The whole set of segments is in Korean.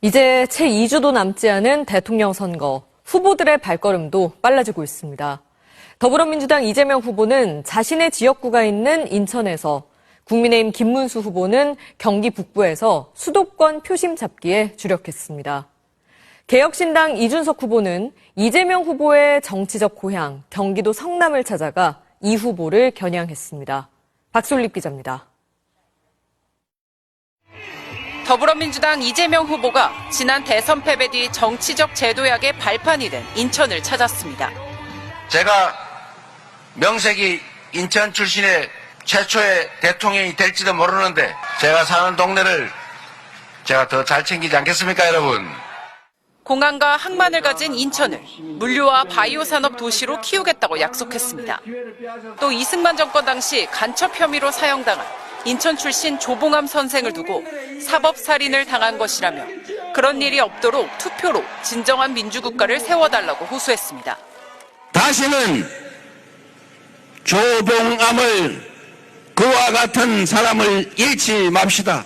이제 채 2주도 남지 않은 대통령 선거. 후보들의 발걸음도 빨라지고 있습니다. 더불어민주당 이재명 후보는 자신의 지역구가 있는 인천에서 국민의힘 김문수 후보는 경기 북부에서 수도권 표심 잡기에 주력했습니다. 개혁신당 이준석 후보는 이재명 후보의 정치적 고향 경기도 성남을 찾아가 이 후보를 겨냥했습니다. 박솔립 기자입니다. 더불어민주당 이재명 후보가 지난 대선 패배 뒤 정치적 제도약의 발판이 된 인천을 찾았습니다. 제가 명색이 인천 출신의 최초의 대통령이 될지도 모르는데 제가 사는 동네를 제가 더 잘 챙기지 않겠습니까, 여러분? 공항과 항만을 가진 인천을 물류와 바이오 산업 도시로 키우겠다고 약속했습니다. 또 이승만 정권 당시 간첩 혐의로 사형당한 인천 출신 조봉암 선생을 두고 사법살인을 당한 것이라며 그런 일이 없도록 투표로 진정한 민주국가를 세워달라고 호소했습니다. 다시는 조봉암을 그와 같은 사람을 잃지 맙시다.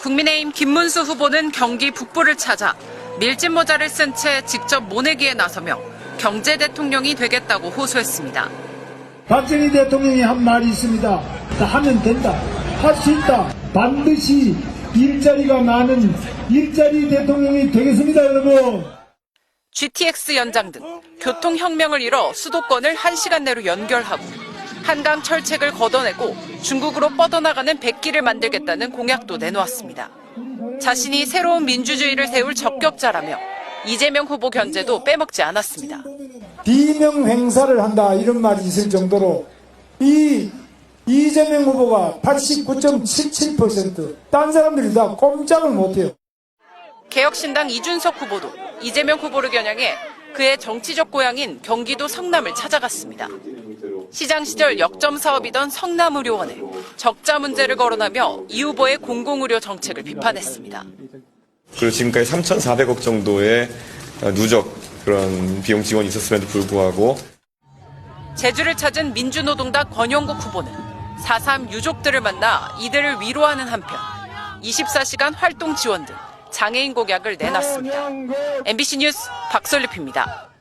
국민의힘 김문수 후보는 경기 북부를 찾아 밀짚 모자를 쓴 채 직접 모내기에 나서며 경제 대통령이 되겠다고 호소했습니다. 박정희 대통령이 한 말이 있습니다. 다 하면 된다. 할 수 있다. 반드시 일자리가 많은 일자리 대통령이 되겠습니다, 여러분. GTX 연장 등 교통혁명을 이뤄 수도권을 1시간 내로 연결하고 한강 철책을 걷어내고 중국으로 뻗어나가는 백기를 만들겠다는 공약도 내놓았습니다. 자신이 새로운 민주주의를 세울 적격자라며 이재명 후보 견제도 빼먹지 않았습니다. 비명 행사를 한다 이런 말이 있을 정도로 이 이재명 후보가 89.77%, 딴 사람들이 다 꼼짝을 못해요. 개혁신당 이준석 후보도 이재명 후보를 겨냥해 그의 정치적 고향인 경기도 성남을 찾아갔습니다. 시장 시절 역점 사업이던 성남의료원에 적자 문제를 거론하며 이 후보의 공공의료 정책을 비판했습니다. 그리고 지금까지 3,400억 정도의 누적 그런 비용 지원이 있었음에도 불구하고 제주를 찾은 민주노동당 권영국 후보는 4.3 유족들을 만나 이들을 위로하는 한편 24시간 활동 지원 등 장애인 공약을 내놨습니다. MBC 뉴스 박설립입니다.